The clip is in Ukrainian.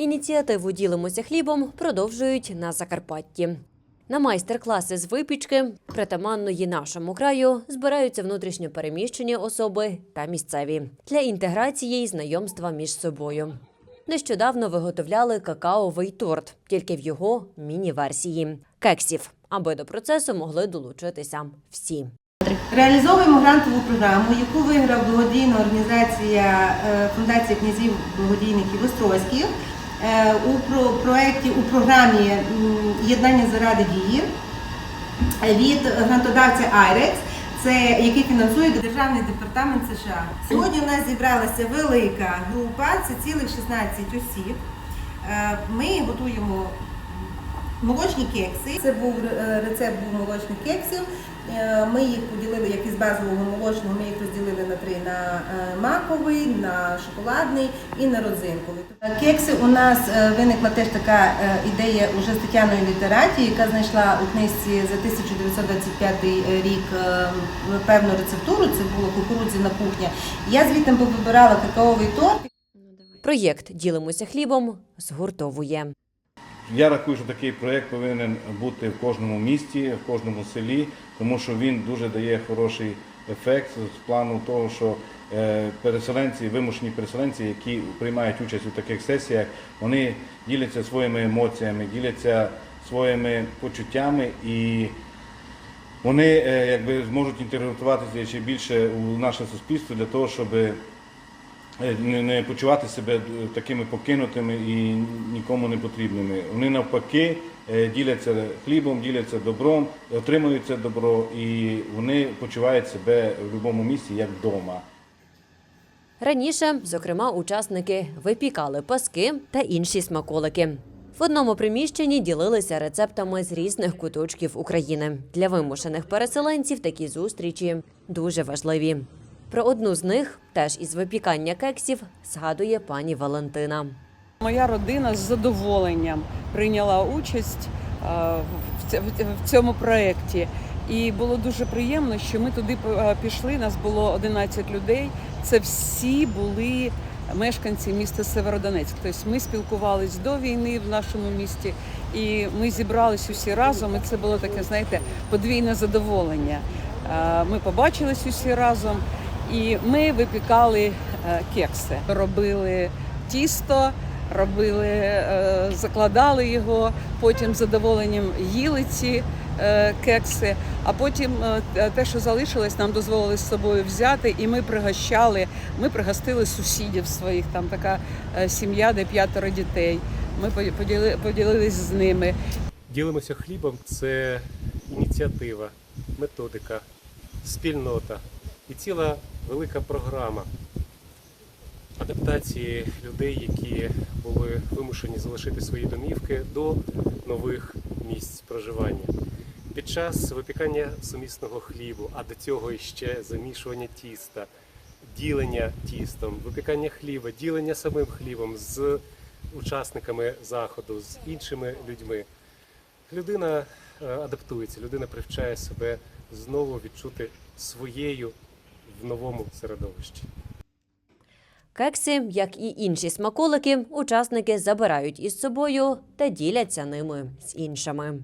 Ініціативу Ділимося хлібом продовжують на Закарпатті. На майстер-класи з випічки, притаманної нашому краю, збираються внутрішньо переміщені особи та місцеві для інтеграції і знайомства між собою. Нещодавно виготовляли какаовий торт, тільки в його міні-версії кексів, аби до процесу могли долучитися всі. Реалізовуємо грантову програму, яку виграв благодійна організація е, Фундація князів благодійників Острозьких у про- проєкті у програмі Єднання заради дії е, від грантодавця IREX, це який фінансує Державний департамент США. Сьогодні у нас зібралася велика група, це цілих 16 осіб. Е, Ми готуємо молочні кекси. Це був е, рецепт був молочних кексів. Е, Ми їх поділили як із базового молочного, ми їх розділили на три: на е, маковий, на шоколадний і на родзинковий. Кекси у нас виникла теж така ідея уже з Тетяною Літераті, яка знайшла у книжці за 1925 рік певну рецептуру. Це була кукурудзяна кухня. Я звідти вибирала какаовий торт. Проєкт Ділимося хлібом згуртовує. Я рахую, що такий проєкт повинен бути в кожному місті, в кожному селі, тому що він дуже дає хороший ефект з плану того, що е, переселенці, вимушені переселенці, які приймають участь у таких сесіях, вони діляться своїми емоціями, діляться своїми почуттями і вони е, якби зможуть інтегруватися ще більше у наше суспільство для того, щоб не, не почувати себе е, такими покинутими і нікому не потрібними. Вони навпаки е, діляться хлібом, діляться добром, отримують це добро, і вони почувають себе в будь-якому місці як вдома. Раніше, зокрема, учасники випікали паски та інші смаколики. В одному приміщенні ділилися рецептами з різних куточків України. Для вимушених переселенців такі зустрічі дуже важливі. Про одну з них, теж із випікання кексів, згадує пані Валентина. Моя родина з задоволенням прийняла участь е, в цьому проєкті. І було дуже приємно, що ми туди е, пішли. Нас було 11 людей. Це всі були мешканці міста Северодонецьк. Тобто ми спілкувались до війни в нашому місті, і ми зібрались усі разом. І це було таке, знаєте, подвійне задоволення. Е, Ми побачились усі разом, і ми випікали е, кекси, робили тісто робили, е, закладали його, потім задоволенням їли ці е, кекси. А потім те, що залишилось, нам дозволили з собою взяти, і ми пригощали. Ми пригостили сусідів своїх. Там така сім'я, де п'ятеро дітей. Ми поділи- поділились з ними. Ділимося хлібом це ініціатива, методика, спільнота і ціла велика програма адаптації людей, які були вимушені залишити свої домівки до нових місць проживання. Під час випікання сумісного хлібу, а до цього ще замішування тіста, ділення тістом, випікання хліба, ділення самим хлібом з учасниками заходу, з іншими людьми. Людина е, адаптується, людина привчає себе знову відчути своєю в новому середовищі. Кекси, як і інші смаколики, учасники забирають із собою та діляться ними з іншими.